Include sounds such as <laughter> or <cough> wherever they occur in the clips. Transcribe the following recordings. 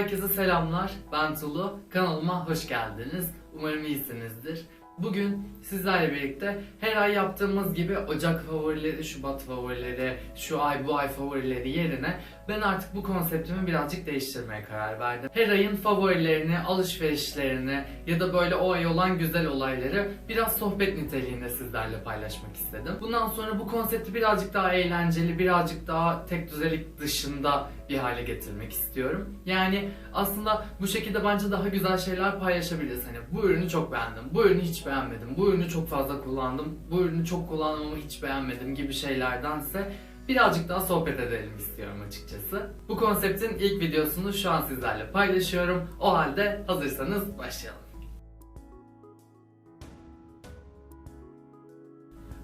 Herkese selamlar. Ben Tulu. Kanalıma hoş geldiniz. Umarım iyisinizdir. Bugün sizlerle birlikte her ay yaptığımız gibi Ocak favorileri, Şubat favorileri, şu ay bu ay favorileri yerine ben artık bu konseptimi birazcık değiştirmeye karar verdim. Her ayın favorilerini, alışverişlerini ya da böyle o ay olan güzel olayları biraz sohbet niteliğinde sizlerle paylaşmak istedim. Bundan sonra bu konsepti birazcık daha eğlenceli, birazcık daha tek düzelik dışında bir hale getirmek istiyorum. Yani aslında bu şekilde bence daha güzel şeyler paylaşabiliriz. Hani bu ürünü çok beğendim, bu ürünü hiç beğenmedim, bu ürünü çok fazla kullandım, bu ürünü çok kullandım ama hiç beğenmedim gibi şeylerdense birazcık daha sohbet edelim istiyorum açıkçası. Bu konseptin ilk videosunu şu an sizlerle paylaşıyorum. O halde hazırsanız başlayalım.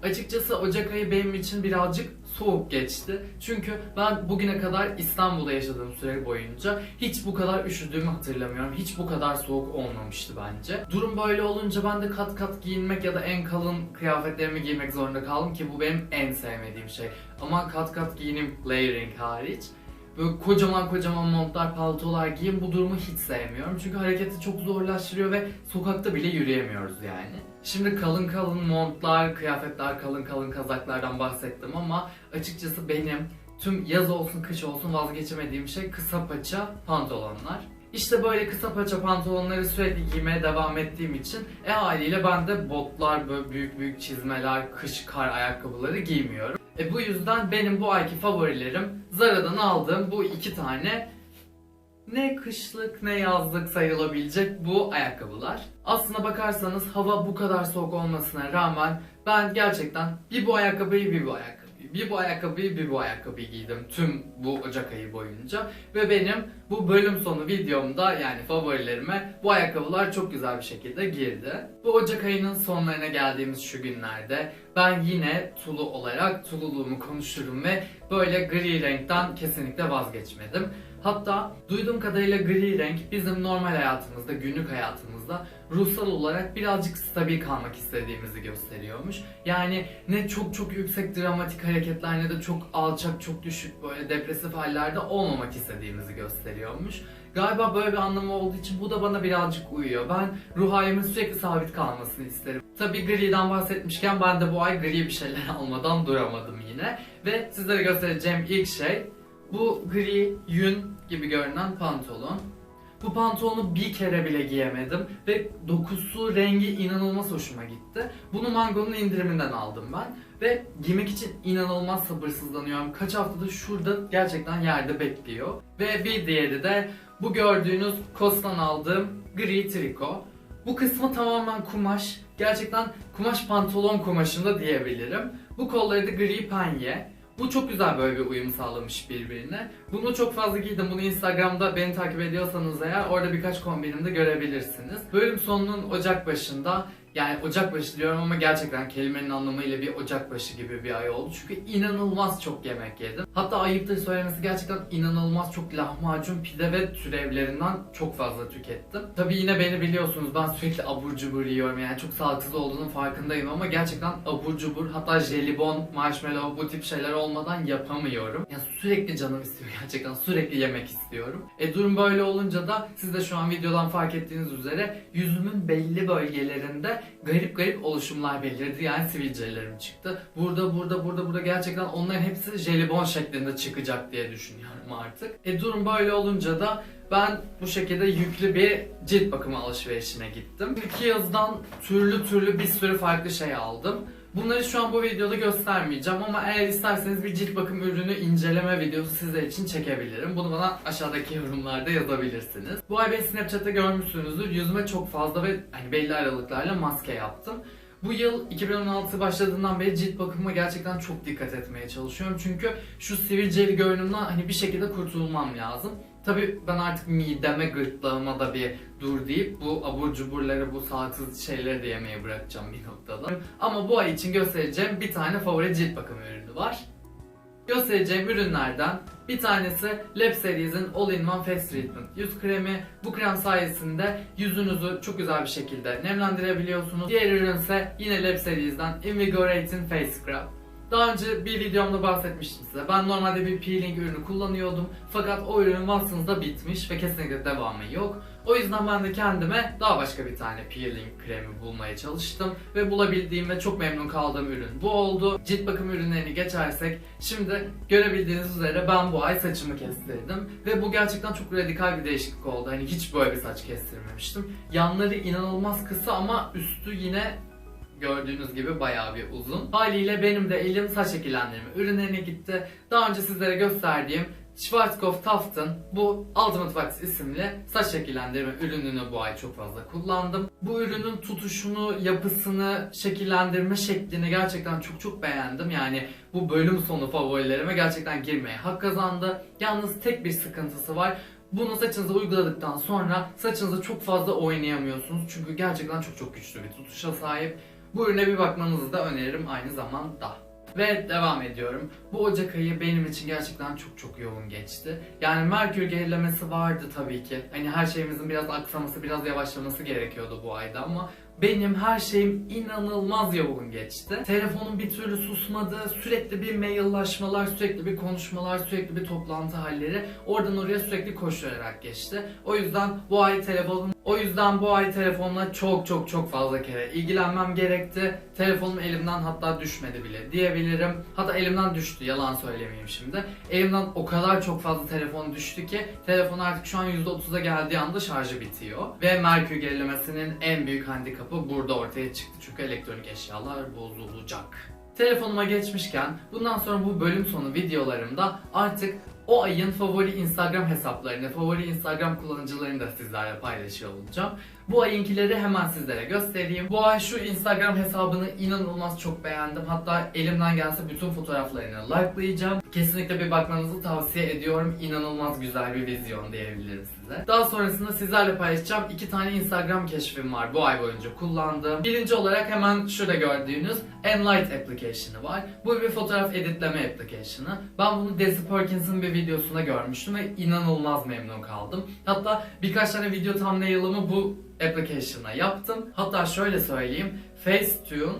Açıkçası Ocak ayı benim için birazcık soğuk geçti. Çünkü ben bugüne kadar İstanbul'da yaşadığım süre boyunca hiç bu kadar üşüdüğümü hatırlamıyorum. Hiç bu kadar soğuk olmamıştı bence. Durum böyle olunca ben de kat kat giyinmek ya da en kalın kıyafetlerimi giymek zorunda kaldım ki bu benim en sevmediğim şey. Ama kat kat giyinim layering hariç. Böyle kocaman kocaman montlar, paltolar giyin bu durumu hiç sevmiyorum. Çünkü hareketi çok zorlaştırıyor ve sokakta bile yürüyemiyoruz yani. Şimdi kalın kalın montlar, kıyafetler, kalın kalın kazaklardan bahsettim ama açıkçası benim tüm yaz olsun kış olsun vazgeçemediğim şey kısa paça pantolonlar. İşte böyle kısa paça pantolonları sürekli giymeye devam ettiğim için e haliyle ben de botlar, böyle büyük büyük çizmeler, kış kar ayakkabıları giymiyorum. E bu yüzden benim bu ayki favorilerim Zara'dan aldığım bu iki tane ne kışlık ne yazlık sayılabilecek bu ayakkabılar. Aslına bakarsanız hava bu kadar soğuk olmasına rağmen ben gerçekten bir bu ayakkabıyı bir bu ayakkabıyı bir bu ayakkabıyı bir bu ayakkabıyı giydim tüm bu Ocak ayı boyunca ve benim bu bölüm sonu videomda yani favorilerime bu ayakkabılar çok güzel bir şekilde girdi. Bu Ocak ayının sonlarına geldiğimiz şu günlerde ben yine Tulu olarak Tululuğumu konuşurum ve böyle gri renkten kesinlikle vazgeçmedim. Hatta duyduğum kadarıyla gri renk bizim normal hayatımızda, günlük hayatımızda ruhsal olarak birazcık stabil kalmak istediğimizi gösteriyormuş. Yani ne çok çok yüksek dramatik hareketler ne de çok alçak, çok düşük böyle depresif hallerde olmamak istediğimizi gösteriyormuş. Galiba böyle bir anlamı olduğu için bu da bana birazcık uyuyor. Ben ruh halimin sürekli sabit kalmasını isterim. Tabi griden bahsetmişken ben de bu ay gri bir şeyler <laughs> almadan duramadım yine. Ve sizlere göstereceğim ilk şey bu gri yün gibi görünen pantolon. Bu pantolonu bir kere bile giyemedim ve dokusu, rengi inanılmaz hoşuma gitti. Bunu Mango'nun indiriminden aldım ben ve giymek için inanılmaz sabırsızlanıyorum. Kaç haftadır şurada gerçekten yerde bekliyor. Ve bir diğeri de bu gördüğünüz Kos'tan aldığım gri triko. Bu kısmı tamamen kumaş. Gerçekten kumaş pantolon kumaşında diyebilirim. Bu kolları da gri penye. Bu çok güzel böyle bir uyum sağlamış birbirine. Bunu çok fazla giydim. Bunu Instagram'da beni takip ediyorsanız eğer orada birkaç kombinimde görebilirsiniz. Bölüm sonunun Ocak başında yani Ocak başı diyorum ama gerçekten kelimenin anlamıyla bir Ocak başı gibi bir ay oldu. Çünkü inanılmaz çok yemek yedim. Hatta ayıptır söylemesi gerçekten inanılmaz çok lahmacun, pide ve türevlerinden çok fazla tükettim. Tabi yine beni biliyorsunuz ben sürekli abur cubur yiyorum yani çok sağlıksız olduğunun farkındayım ama gerçekten abur cubur hatta jelibon, marshmallow bu tip şeyler olmadan yapamıyorum. Yani sürekli canım istiyor <laughs> gerçekten sürekli yemek istiyorum. E durum böyle olunca da siz de şu an videodan fark ettiğiniz üzere yüzümün belli bölgelerinde garip garip oluşumlar belirdi. Yani sivilcelerim çıktı. Burada, burada, burada, burada gerçekten onların hepsi jelibon şeklinde çıkacak diye düşünüyorum artık. E durum böyle olunca da ben bu şekilde yüklü bir cilt bakımı alışverişine gittim. İki yazdan türlü türlü bir sürü farklı şey aldım. Bunları şu an bu videoda göstermeyeceğim ama eğer isterseniz bir cilt bakım ürünü inceleme videosu sizler için çekebilirim. Bunu bana aşağıdaki yorumlarda yazabilirsiniz. Bu ay beni Snapchat'te görmüşsünüzdür. Yüzüme çok fazla ve hani belli aralıklarla maske yaptım. Bu yıl 2016 başladığından beri cilt bakımıma gerçekten çok dikkat etmeye çalışıyorum. Çünkü şu sivilceli görünümden hani bir şekilde kurtulmam lazım. Tabi ben artık mideme, gırtlağıma da bir dur deyip bu abur cuburları, bu sağlıksız şeyleri de yemeye bırakacağım bir noktada. Ama bu ay için göstereceğim bir tane favori cilt bakım ürünü var. Göstereceğim ürünlerden bir tanesi Lab Series'in All-in-One Face Treatment yüz kremi. Bu krem sayesinde yüzünüzü çok güzel bir şekilde nemlendirebiliyorsunuz. Diğer ürün ise yine Lab Series'den Invigorating Face Scrub. Daha önce bir videomda bahsetmiştim size. Ben normalde bir peeling ürünü kullanıyordum. Fakat o ürün Watsons'da bitmiş ve kesinlikle devamı yok. O yüzden ben de kendime daha başka bir tane peeling kremi bulmaya çalıştım. Ve bulabildiğim ve çok memnun kaldığım ürün bu oldu. Cilt bakım ürünlerini geçersek şimdi görebildiğiniz üzere ben bu ay saçımı kestirdim. Ve bu gerçekten çok radikal bir değişiklik oldu. Hani hiç böyle bir saç kestirmemiştim. Yanları inanılmaz kısa ama üstü yine gördüğünüz gibi bayağı bir uzun. Haliyle benim de elim saç şekillendirme ürünlerine gitti. Daha önce sizlere gösterdiğim Schwarzkopf Taft'ın bu Ultimate Wax isimli saç şekillendirme ürününü bu ay çok fazla kullandım. Bu ürünün tutuşunu, yapısını, şekillendirme şeklini gerçekten çok çok beğendim. Yani bu bölüm sonu favorilerime gerçekten girmeye hak kazandı. Yalnız tek bir sıkıntısı var. Bunu saçınıza uyguladıktan sonra saçınızı çok fazla oynayamıyorsunuz. Çünkü gerçekten çok çok güçlü bir tutuşa sahip. Bu ürüne bir bakmanızı da öneririm aynı zamanda. Ve devam ediyorum. Bu Ocak ayı benim için gerçekten çok çok yoğun geçti. Yani Merkür gerilemesi vardı tabii ki. Hani her şeyimizin biraz aksaması, biraz yavaşlaması gerekiyordu bu ayda ama benim her şeyim inanılmaz yoğun geçti. Telefonum bir türlü susmadı. Sürekli bir maillaşmalar, sürekli bir konuşmalar, sürekli bir toplantı halleri. Oradan oraya sürekli koşturarak geçti. O yüzden bu ay telefonum o yüzden bu ay telefonla çok çok çok fazla kere ilgilenmem gerekti. Telefonum elimden hatta düşmedi bile diyebilirim. Hatta elimden düştü yalan söylemeyeyim şimdi. Elimden o kadar çok fazla telefon düştü ki telefon artık şu an %30'a geldiği anda şarjı bitiyor. Ve Merkür gerilemesinin en büyük handikapı burada ortaya çıktı. Çünkü elektronik eşyalar bozulacak. Telefonuma geçmişken bundan sonra bu bölüm sonu videolarımda artık o ayın favori Instagram hesaplarını, favori Instagram kullanıcılarını da sizlerle paylaşıyor olacağım. Bu ayınkileri hemen sizlere göstereyim. Bu ay şu Instagram hesabını inanılmaz çok beğendim. Hatta elimden gelse bütün fotoğraflarını likelayacağım. Kesinlikle bir bakmanızı tavsiye ediyorum. İnanılmaz güzel bir vizyon diyebilirim size. Daha sonrasında sizlerle paylaşacağım iki tane Instagram keşfim var bu ay boyunca kullandığım. Birinci olarak hemen şurada gördüğünüz Enlight application'ı var. Bu bir fotoğraf editleme application'ı. Ben bunu Desi Perkins'in bir videosunda görmüştüm ve inanılmaz memnun kaldım. Hatta birkaç tane video thumbnail'ımı bu application'a yaptım. Hatta şöyle söyleyeyim. Facetune,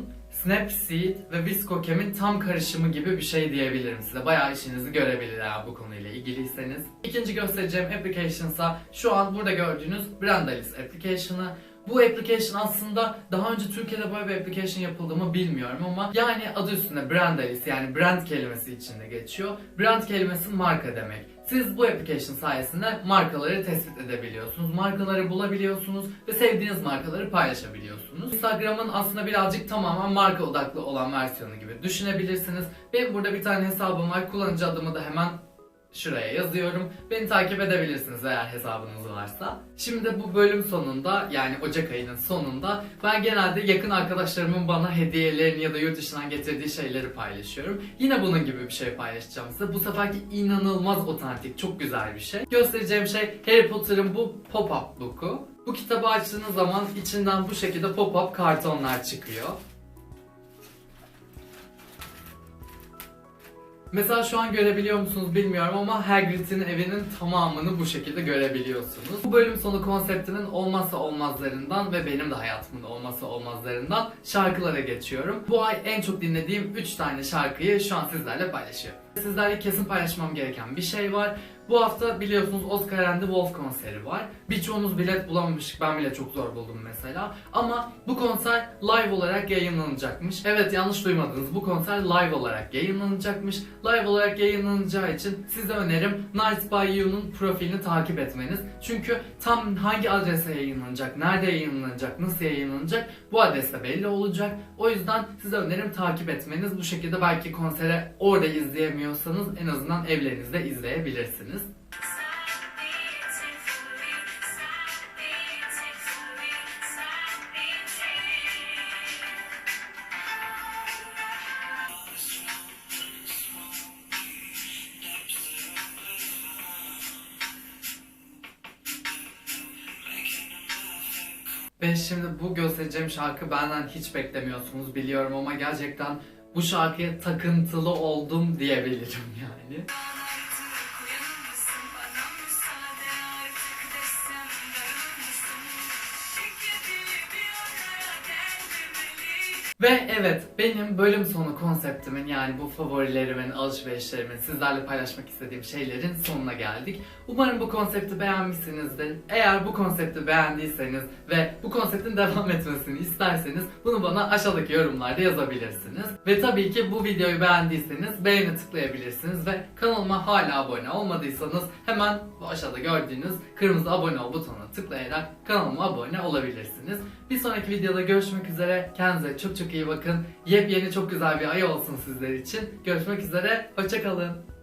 Snapseed ve ViscoCam'in tam karışımı gibi bir şey diyebilirim size. Bayağı işinizi görebilir eğer bu konuyla ilgiliyseniz. İkinci göstereceğim application ise şu an burada gördüğünüz Brandalis application'ı. Bu application aslında daha önce Türkiye'de böyle bir application yapıldığımı bilmiyorum ama yani adı üstünde Brandalis yani brand kelimesi içinde geçiyor. Brand kelimesi marka demek. Siz bu application sayesinde markaları tespit edebiliyorsunuz, markaları bulabiliyorsunuz ve sevdiğiniz markaları paylaşabiliyorsunuz. Instagram'ın aslında birazcık tamamen marka odaklı olan versiyonu gibi düşünebilirsiniz. Benim burada bir tane hesabım var, kullanıcı adımı da hemen şuraya yazıyorum. Beni takip edebilirsiniz eğer hesabınız varsa. Şimdi bu bölüm sonunda yani Ocak ayının sonunda ben genelde yakın arkadaşlarımın bana hediyelerini ya da yurt dışından getirdiği şeyleri paylaşıyorum. Yine bunun gibi bir şey paylaşacağım size. Bu seferki inanılmaz otantik, çok güzel bir şey. Göstereceğim şey Harry Potter'ın bu pop-up book'u. Bu kitabı açtığınız zaman içinden bu şekilde pop-up kartonlar çıkıyor. Mesela şu an görebiliyor musunuz bilmiyorum ama Hagrid'in evinin tamamını bu şekilde görebiliyorsunuz. Bu bölüm sonu konseptinin olmazsa olmazlarından ve benim de hayatımın olmazsa olmazlarından şarkılara geçiyorum. Bu ay en çok dinlediğim 3 tane şarkıyı şu an sizlerle paylaşıyorum. Sizlerle kesin paylaşmam gereken bir şey var. Bu hafta biliyorsunuz Oscar and the Wolf konseri var. Birçoğumuz bilet bulamamıştık. Ben bile çok zor buldum mesela. Ama bu konser live olarak yayınlanacakmış. Evet yanlış duymadınız. Bu konser live olarak yayınlanacakmış. Live olarak yayınlanacağı için size önerim Nights by You'nun profilini takip etmeniz. Çünkü tam hangi adrese yayınlanacak, nerede yayınlanacak, nasıl yayınlanacak bu adreste belli olacak. O yüzden size önerim takip etmeniz. Bu şekilde belki konsere orada izleyemiyorsanız en azından evlerinizde izleyebilirsiniz. Ve şimdi bu göstereceğim şarkı benden hiç beklemiyorsunuz biliyorum ama gerçekten bu şarkıya takıntılı oldum diyebilirim yani. Ve evet benim bölüm sonu konseptimin yani bu favorilerimin, alışverişlerimin, sizlerle paylaşmak istediğim şeylerin sonuna geldik. Umarım bu konsepti beğenmişsinizdir. Eğer bu konsepti beğendiyseniz ve bu konseptin devam etmesini isterseniz bunu bana aşağıdaki yorumlarda yazabilirsiniz. Ve tabii ki bu videoyu beğendiyseniz beğeni tıklayabilirsiniz ve kanalıma hala abone olmadıysanız hemen bu aşağıda gördüğünüz kırmızı abone ol butonuna tıklayarak kanalıma abone olabilirsiniz. Bir sonraki videoda görüşmek üzere. Kendinize çok çok iyi bakın. Yepyeni çok güzel bir ay olsun sizler için. Görüşmek üzere. Hoşçakalın.